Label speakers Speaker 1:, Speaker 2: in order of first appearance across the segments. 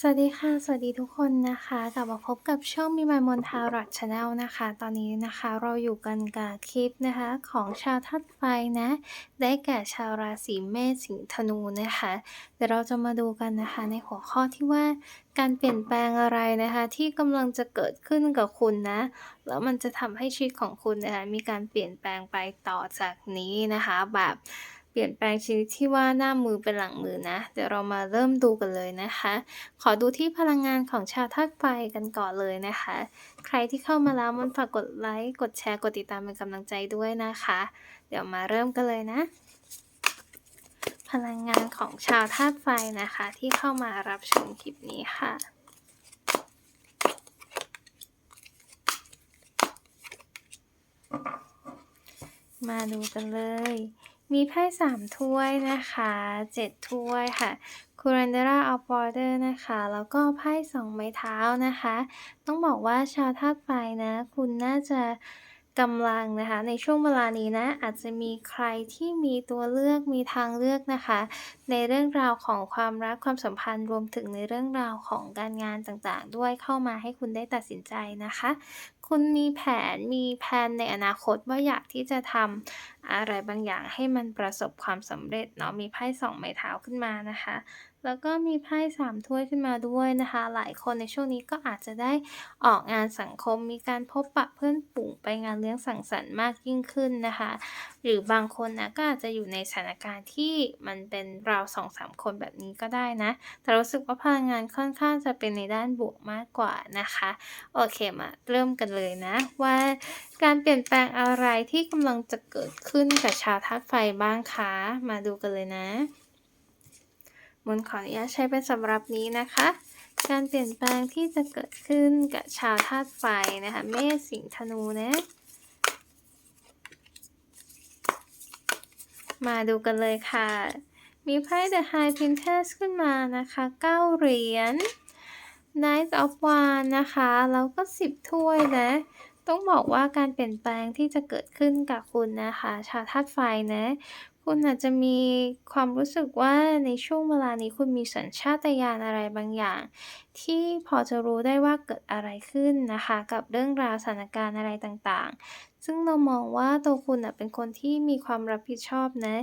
Speaker 1: สวัสดีค่ะ สวัสดีทุกคนนะคะกลับมาพบกับช่องมีมายมนทาร์ดชาแนลนะคะ ตอนนี้นะคะเราอยู่กันกับคลิปนะคะของชาวธาตุไฟนะ ได้แก่ชาวราศีเมษสิงห์ธนูนะคะ เดี๋ยวเราจะมาดูกันนะคะ ในหัวข้อที่ว่าการเปลี่ยนแปลงอะไรนะคะ ที่กำลังจะเกิดขึ้นกับคุณนะ แล้วมันจะทำให้ชีวิตของคุณนะคะมีการเปลี่ยนแปลงไปต่อจากนี้นะคะแบบ เปลี่ยนแปลงชนิดที่ว่าหน้ามือเป็นหลังมือนะ เดี๋ยวเรามาเริ่มดูกันเลยนะคะ ขอดูที่พลังงานของชาวธาตุไฟกันก่อนเลยนะคะ ใครที่เข้ามาแล้วมันฝากกดไลค์ กดแชร์ กดติดตามเป็นกำลังใจด้วยนะคะ เดี๋ยวมาเริ่มกันเลยนะ พลังงานของชาวธาตุไฟนะคะ ที่เข้ามารับชมคลิปนี้ค่ะมาดูกันเลย มีไพ่สามถ้วยนะคะเจ็ดถ้วยค่ะคูรันเดราเอัลบอร์เดอร์นะคะ แล้วก็ไพ่สองไม้เท้านะคะ ต้องบอกว่าชาวธาตุไฟนะ คุณน่าจะกำลังนะคะ ในช่วงเวลานี้นะ อาจจะมีใครที่มีตัวเลือกมีทางเลือกนะคะ ในเรื่องราวของความรักความสัมพันธ์รวมถึงในเรื่องราวของการงานต่างๆ ด้วยเข้ามาให้คุณได้ตัดสินใจนะคะ คุณมีแผนมีแผนในอนาคตว่าอยากที่จะทำอะไรบางอย่างให้มันประสบความสำเร็จเนาะมีไพ่สองไม้เท้าขึ้นมานะคะ แล้วก็มีไพ่สามถ้วยขึ้นมาด้วยนะคะ หลายคนในช่วงนี้ก็อาจจะได้ออกงานสังคม มีการพบปะเพื่อนฝูงไปงานเลี้ยงสังสรรค์มากยิ่งขึ้นนะคะ หรือบางคนนะก็อาจจะอยู่ในสถานการณ์ที่มันเป็นราวสองสามคนแบบนี้ก็ได้นะ แต่รู้สึกว่าพลังงานค่อนข้างจะเป็นในด้านบวกมากกว่านะคะ โอเคมาเริ่มกันเลยนะว่าการเปลี่ยนแปลงอะไรที่กำลังจะเกิดขึ้นกับชาวธาตุไฟบ้างคะ มาดูกันเลยนะ มนขออนุญาตใช้เป็นสำหรับนี้นะคะ การเปลี่ยนแปลงที่จะเกิดขึ้นกับชาวธาตุไฟนะคะ เมษสิงธนูนะมาดูกันเลยค่ะ มีไพ่ The High Princess ขึ้นมานะคะ 9 เหรียญ Knight of Wands นะคะ แล้วก็ 10 ถ้วยนะ ต้องบอกว่าการเปลี่ยนแปลงที่จะเกิดขึ้นกับคุณนะคะ ชาวธาตุไฟนะ คุณอาจจะมีความรู้สึกว่าในช่วงเวลานี้คุณมีสัญชาตญาณอะไรบางอย่าง ที่พอจะรู้ได้ว่าเกิดอะไรขึ้นนะคะ กับเรื่องราวสถานการณ์อะไรต่างๆ ซึ่งเรามองว่าตัวคุณเป็นคนที่มีความรับผิดชอบนะ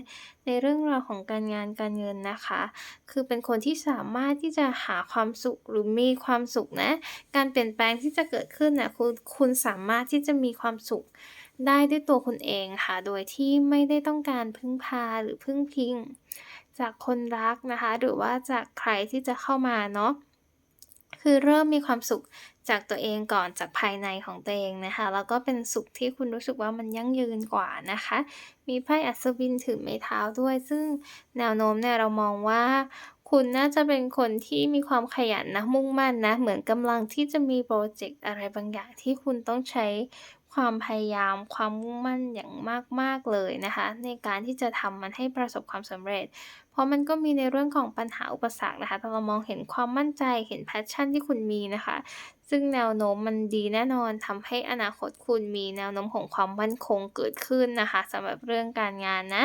Speaker 1: ในเรื่องราวของการงานการเงินนะคะ คือเป็นคนที่สามารถที่จะหาความสุขหรือมีความสุขนะ การเปลี่ยนแปลงที่จะเกิดขึ้นนะคุณคุณสามารถที่จะมีความสุข ได้ด้วยตัวคุณเองค่ะ โดยที่ไม่ได้ต้องการพึ่งพาหรือพึ่งพิง จากคนรักนะคะ หรือว่าจากใครที่จะเข้ามาเนาะ คือเริ่มมีความสุขจากตัวเองก่อนจากภายในของตัวเองนะคะ แล้วก็เป็นสุขที่คุณรู้สึกว่ามันยั่งยืนกว่านะคะ มีไพ่อัศวินถือไม้เท้าด้วย ซึ่งแนวโน้มเนี่ยเรามองว่าคุณน่าจะเป็นคนที่มีความขยันนะมุ่งมั่นนะ เหมือนกำลังที่จะมีโปรเจกต์อะไรบางอย่างที่คุณต้องใช้ ความพยายาม ความมุ่งมั่นอย่างมาก ๆ เลยนะคะ ในการที่จะทำมันให้ประสบความสำเร็จเพราะมันก็มีในเรื่องของปัญหาอุปสรรคนะคะ แต่เรามองเห็นความมั่นใจ เห็นแพชชั่นที่คุณมีนะคะ ซึ่งแนวโน้มมันดีแน่นอนทำให้อนาคตคุณมีแนวโน้มของความมั่นคงเกิดขึ้นนะคะสำหรับเรื่องการงานนะ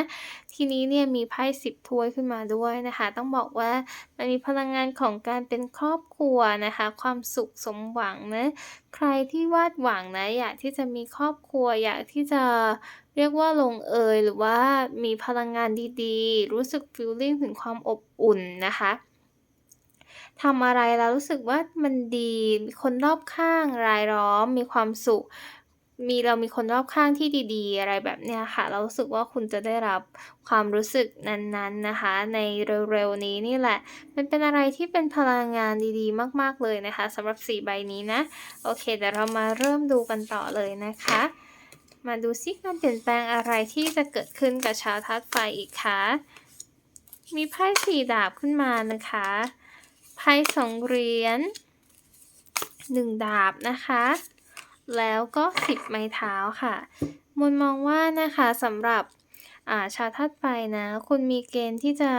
Speaker 1: ทีนี้เนี่ยมีไพ่สิบถ้วยขึ้นมาด้วยนะคะ ต้องบอกว่ามันมีพลังงานของการเป็นครอบครัวนะคะ ความสุขสมหวังนะ ใครที่วาดหวังนะ อยากที่จะมีครอบครัว อยากที่จะ เรียกว่าลงเอยหรือว่ามีพลังงานดีๆ รู้สึกฟีลลิ่งถึงความอบอุ่นนะคะทำอะไรแล้วรู้สึกว่ามันดีมีคนรอบข้างรายล้อม มีความสุข มีเรามีคนรอบข้างที่ดี ๆ อะไรแบบเนี้ยค่ะ เรารู้สึกว่าคุณจะได้รับความรู้สึกนั้นๆนะคะ ในเร็วๆนี้นี่แหละ มันเป็นอะไรที่เป็นพลังงานดีๆ มากๆเลยนะคะสำหรับ 4 ใบนี้นะ โอเคเดี๋ยวเรามาเริ่มดูกันต่อเลยนะคะ มาดูซิการเปลี่ยนแปลงอะไรที่จะเกิดขึ้นกับชาวธาตุไฟอีกคะมีไพ่สี่ดาบขึ้นมานะคะไพ่สองเหรียญหนึ่งดาบนะคะ แล้วก็สิบไม้เท้าค่ะมนมองว่านะคะสำหรับ ชาวธาตุไปนะ คุณมีเกณฑ์ที่จะ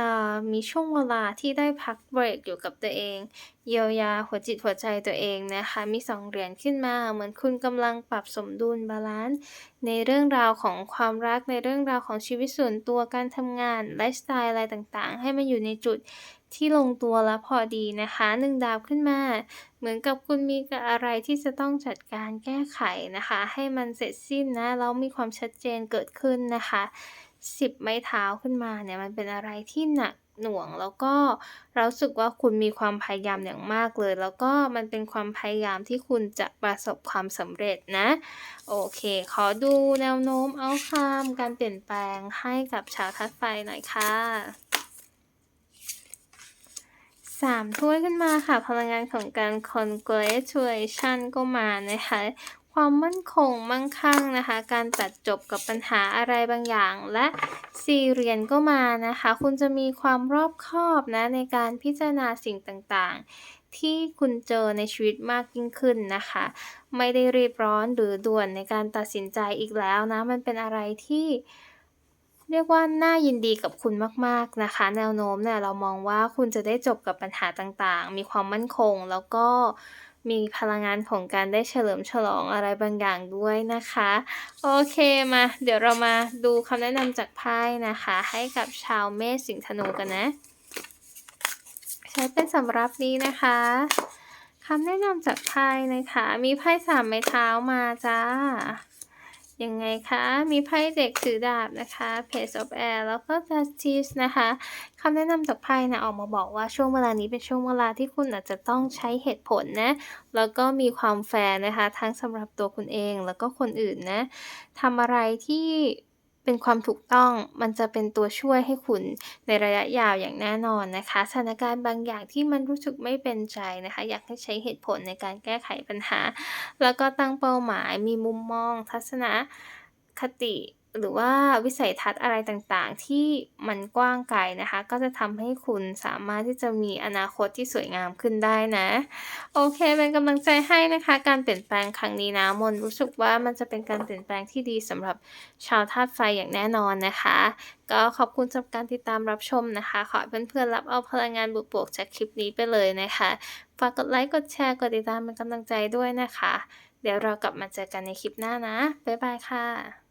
Speaker 1: มีช่วงเวลาที่ได้พักเบรกอยู่กับตัวเอง เยียวยาหัวจิตหัวใจตัวเองนะคะ มีสองเหรียญขึ้นมา เหมือนคุณกำลังปรับสมดุลบาลานซ์ในเรื่องราวของความรักในเรื่องราวของชีวิตส่วนตัวการทำงานไลฟ์สไตล์อะไรต่างๆ ให้มันอยู่ในจุด ที่ลงตัวและพอดีนะคะหนึ่งดาบขึ้นมา เหมือนกับคุณมีกับอะไรที่จะต้องจัดการแก้ไขนะคะ ให้มันเสร็จสิ้นนะแล้วมีความชัดเจนเกิดขึ้นนะคะสิบไม้เท้าขึ้นมาเนี่ยมันเป็นอะไรที่หนักหน่วง แล้วก็เรารู้สึกว่าคุณมีความพยายามอย่างมากเลย แล้วก็มันเป็นความพยายามที่คุณจะประสบความสำเร็จนะ โอเค ขอดูแนวโน้มเอาคามการเปลี่ยนแปลงให้กับชาวธาตุไฟหน่อยค่ะ สามถ้วยขึ้นมาค่ะ พลังงานของการ congratulation ก็มานะคะ ความมั่นคงมั่งคั่งนะคะ การตัดจบกับปัญหาอะไรบางอย่าง และสี่เหรียญก็มานะคะ คุณจะมีความรอบคอบนะในการพิจารณาสิ่งต่างๆ ที่คุณเจอในชีวิตมากยิ่งขึ้นนะคะ ไม่ได้รีบร้อนหรือด่วนในการตัดสินใจอีกแล้วนะ มันเป็นอะไรที่ เรียกว่าน่ายินดีกับคุณมากๆนะคะ แนวโน้มเนี่ยเรามองว่าคุณจะได้จบกับปัญหาต่างๆ มีความมั่นคง แล้วก็มีพลังงานของการได้เฉลิมฉลองอะไรบางอย่างด้วยนะคะ โอเคมา เดี๋ยวเรามาดูคำแนะนำจากไพ่นะคะ ให้กับชาวเมษสิงห์ธนูกันนะ ใช้เป็นสำหรับนี้นะคะคำแนะนำจากไพ่นะคะ มีไพ่สามไม้เท้ามาจ้า ยังไงคะ มีไพ่เด็กถือดาบนะคะ Page of Air แล้วก็ Justice นะคะคำแนะนำจากไพ่นะออกมาบอกว่าช่วงเวลานี้เป็นช่วงเวลาที่คุณอาจจะต้องใช้เหตุผลนะ แล้วก็มีความแฟร์นะคะ ทั้งสำหรับตัวคุณเองแล้วก็คนอื่นนะทำอะไรที่ เป็นความถูกต้องมันจะเป็นตัวช่วยให้คุณในระยะยาวอย่างแน่นอนนะคะสถานการณ์บางอย่างที่มันรู้สึกไม่เป็นใจนะคะ อยากให้ใช้เหตุผลในการแก้ไขปัญหา แล้วก็ตั้งเป้าหมายมีมุมมอง ทัศนคติ หรือว่าวิสัยทัศน์อะไรต่างๆ ที่มันกว้างไกลนะคะ ก็จะทำให้คุณสามารถที่จะมีอนาคตที่สวยงามขึ้นได้นะ โอเคเป็นกำลังใจให้นะคะ การเปลี่ยนแปลงครั้งนี้นะมนรู้สึกว่ามันจะเป็นการเปลี่ยนแปลงที่ดีสำหรับชาวธาตุไฟอย่างแน่นอนนะคะ ก็ขอบคุณสำหรับการติดตามรับชมนะคะ ขอเพื่อนๆรับเอาพลังงานบวกๆจากคลิปนี้ไปเลยนะคะฝากกดไลค์กดแชร์กดติดตามเป็นกำลังใจด้วยนะคะ เดี๋ยวเรากลับมาเจอกันในคลิปหน้านะบ๊ายบายค่ะ